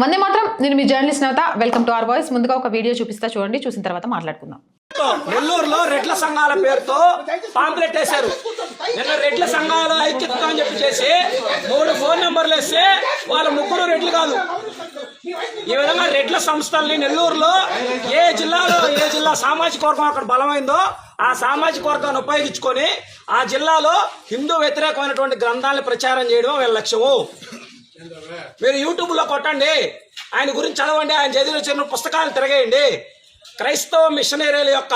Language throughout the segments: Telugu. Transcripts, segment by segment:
మందే మాత్రం నేను మీ journalist Navata. Welcome to R voice. ముందుగా ఒక వీడియో చూపిస్తా చూడండి చూసిన తర్వాత మాట్లాడుకుందాం. నెల్లూరులో రెడ్ల సంఘాల పేరుతో పాంప్లెట్ వేశారు. నిన్న రెడ్ల సంఘాల ఐక్యత అని చెప్పి చేసి మూడు ఫోన్ నెంబర్లు వేస్తే వాళ్ళ ముగ్గురు రెడ్లు కాదు. ఈ విధంగా రెడ్ల సంస్థల్ని నెల్లూరులో ఏ జిల్లాలో ఏ జిల్లా సామాజిక వర్గం అక్కడ బలమైందో ఆ సామాజిక వర్గాన్ని ఉపయోగించుకొని ఆ జిల్లాలో హిందూ వ్యతిరేకమైనటువంటి గ్రంథాలను ప్రచారం చేయడం వీళ్ళ లక్ష్యము. మీరు యూట్యూబ్లో కొట్టండి. ఆయన గురించి చదవండి. ఆయన చదివిన చిన్న పుస్తకాలు తిరగేయండి. క్రైస్తవ మిషనరీల యొక్క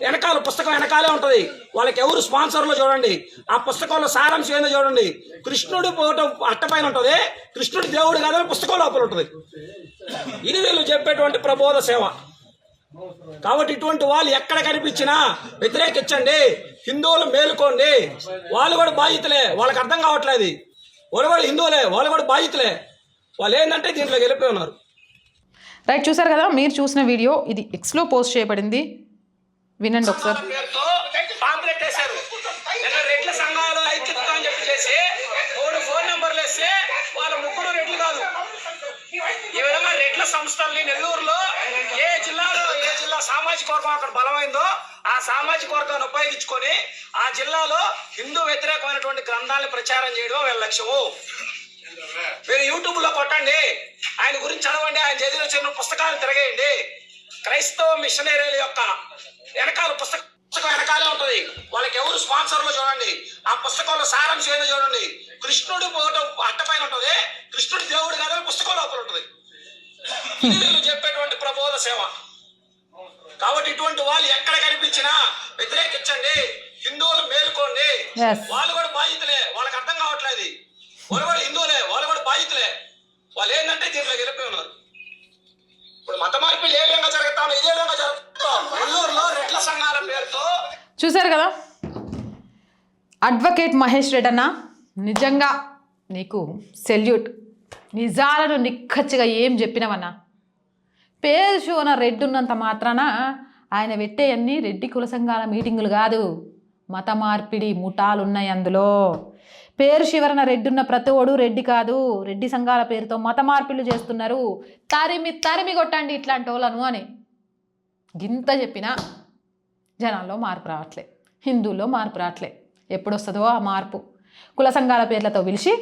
వెనకాల పుస్తకం వెనకాలే ఉంటుంది. వాళ్ళకి ఎవరు స్పాన్సర్లు చూడండి. ఆ పుస్తకంలో సారాంశం ఏందో చూడండి. కృష్ణుడు పోవటం అట్టపైన ఉంటుంది. కృష్ణుడు దేవుడు కాదని పుస్తకం లోపల ఉంటుంది. ఇది వీళ్ళు చెప్పేటువంటి ప్రబోధ సేవ. కాబట్టి ఇటువంటి వాళ్ళు ఎక్కడ కనిపించినా వ్యతిరేకించండి. హిందువులు మేలుకోండి. వాళ్ళు కూడా బాధితులే వాళ్ళకి అర్థం కావట్లేదు. వాళ్ళు కూడా హిందువులే. వాళ్ళు కూడా బాధితులే వాళ్ళు ఏంటంటే దీంట్లో గెలిపి ఉన్నారు. రైట్ చూసారు కదా మీరు చూసిన వీడియో ఇది ఎక్స్లో పోస్ట్ చేయబడింది. వినండి ఒకసారి. వేశారు నిన్న సంఘాలు ఐక్యత చెప్పి చేసి మూడు ఫోన్ నెంబర్లు వేస్తే వాళ్ళ ముగ్గురు రెడ్లు కాదు. ఈ విధంగా సంస్థల్ని నెల్లూరులో ఏ జిల్లాలో ఏ జిల్లా సామాజిక వర్గం అక్కడ బలమైందో ఆ సామాజిక వర్గాన్ని ఉపయోగించుకొని ఆ జిల్లాలో హిందూ వ్యతిరేకమైనటువంటి గ్రంథాలను ప్రచారం చేయడం వీళ్ళ లక్ష్యము. మీరు యూట్యూబ్లో కొట్టండి. చదివిన చిన్న పుస్తకాలు తిరగేయండి. క్రైస్తవ మిషనరీల యొక్క వెనకాల పుస్తకం పుస్తకం వెనకాలే ఉంటది. వాళ్ళకి ఎవరు స్పాన్సర్లు చూడండి. ఆ పుస్తకంలో సారాంశం ఏందో చూడండి. కృష్ణుడు పోవటం అట్టపైన ఉంటది. కృష్ణుడు దేవుడు కాదని పుస్తకం లోపల ఉంటది. చెప్పేటువంటి ప్రబోధ సేవ. కాబట్టి ఇటువంటి వాళ్ళు ఎక్కడ కనిపించినా వ్యతిరేకించండి. హిందువులు మేలుకోండి. వాళ్ళు కూడా బాధితులే. వాళ్ళకి అర్థం కావట్లేదు. వాళ్ళు కూడా హిందువులే. వాళ్ళు కూడా బాధితులే. వాళ్ళు ఏంటంటే దీంట్లో గెలిపి ఉన్నారు. ఇప్పుడు మత మార్పులు ఏ విధంగా జరుగుతాను ఇదే విధంగా జరుగుతాం నెల్లూరులో రెడ్ల సంఘాల పేరుతో చూసారు కదా? అడ్వకేట్ మహేష్ రెడ్డి అన్న నిజంగా నీకు సెల్యూట్. నిజాలను నిక్కచ్చిగా ఏం చెప్పినవన్నా? పేరు శివన రెడ్డి ఉన్నంత మాత్రాన ఆయన పెట్టేయన్నీ రెడ్డి కుల సంఘాల మీటింగులు కాదు. మత మార్పిడి ముఠాలు ఉన్నాయి అందులో. పేరు శివరణ రెడ్డి ఉన్న ప్రతివాడు రెడ్డి కాదు. రెడ్డి సంఘాల పేరుతో మత మార్పులు చేస్తున్నారు. తరిమి తరిమి కొట్టండి ఇట్లాంటి వాళ్ళను అని గింత చెప్పినా జనాల్లో మార్పు రావట్లే. హిందువుల్లో మార్పు రావట్లే. ఎప్పుడు వస్తుందో ఆ మార్పు. కుల సంఘాల పేర్లతో పిలిచి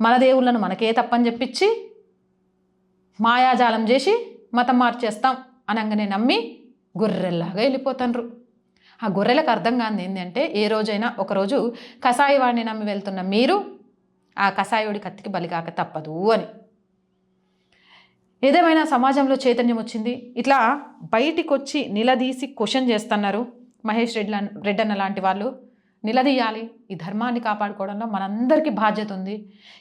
మన దేవుళ్ళను మనకే తప్పని చెప్పించి మాయాజాలం చేసి మతం మార్చేస్తాం అనగానే నమ్మి గొర్రెల్లాగా వెళ్ళిపోతాన్రు ఆ గొర్రెలకు అర్థం కాని ఏంటంటే ఏ రోజైనా ఒకరోజు కషాయవాడిని నమ్మి వెళ్తున్న మీరు ఆ కషాయుడి కత్తికి బలిగాక తప్పదు అని. ఏదేమైనా సమాజంలో చైతన్యం వచ్చింది? ఇట్లా బయటికి వచ్చి నిలదీసి క్వశ్చన్ చేస్తున్నారు మహేష్ రెడ్డి రెడ్డన్న లాంటి వాళ్ళు. నిలదీయాలి ఈ ధర్మాన్ని కాపాడుకోవడంలో మనందరికీ బాధ్యత ఉంది.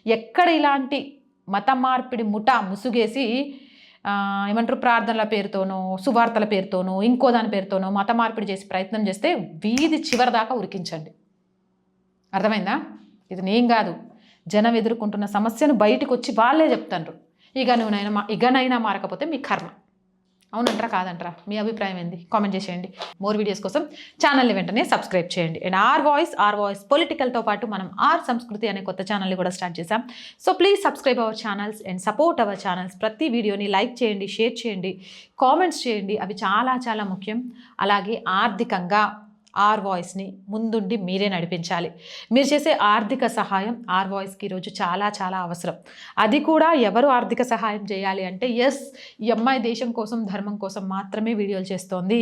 ఎక్కడ ఇలాంటి మత మార్పిడి ముఠా ముసుగేసి ఏమంటారు ప్రార్థనల పేరుతోనో సువార్తల పేరుతోనో ఇంకో దాని పేరుతోనో మత మార్పిడి చేసి ప్రయత్నం చేస్తే వీధి చివరి దాకా ఉరికించండి. అర్థమైందా? ఇది నేను కాదు. జనం ఎదుర్కొంటున్న సమస్యను బయటకు వచ్చి వాళ్ళే చెప్తాండ్రు. ఇక నువ్వునైనా మా ఇకనైనా మారకపోతే మీ కర్మ. అవునంటారా కాదంటారా. మీ అభిప్రాయం ఏంది? కామెంట్ చేసేయండి. మోర్ వీడియోస్ కోసం ఛానల్ని వెంటనే సబ్స్క్రైబ్ చేయండి. And R voice R voice పొలిటికల్తో పాటు మనం ఆర్ సంస్కృతి అనే కొత్త ఛానల్ని కూడా స్టార్ట్ చేసాం so please subscribe our channels and support our channels ప్రతి వీడియోని లైక్ చేయండి షేర్ చేయండి కామెంట్స్ చేయండి. అవి చాలా చాలా ముఖ్యం. అలాగే ఆర్థికంగా ఆర్ వాయిస్ని ముందుండి మీరే నడిపించాలి. మీరు చేసే ఆర్థిక సహాయం ఆర్ వాయిస్కి ఈరోజు చాలా చాలా అవసరం. అది కూడా ఎవరు ఆర్థిక సహాయం చేయాలి అంటే ఎస్ ఈ అమ్మాయి దేశం కోసం ధర్మం కోసం మాత్రమే వీడియోలు చేస్తోంది.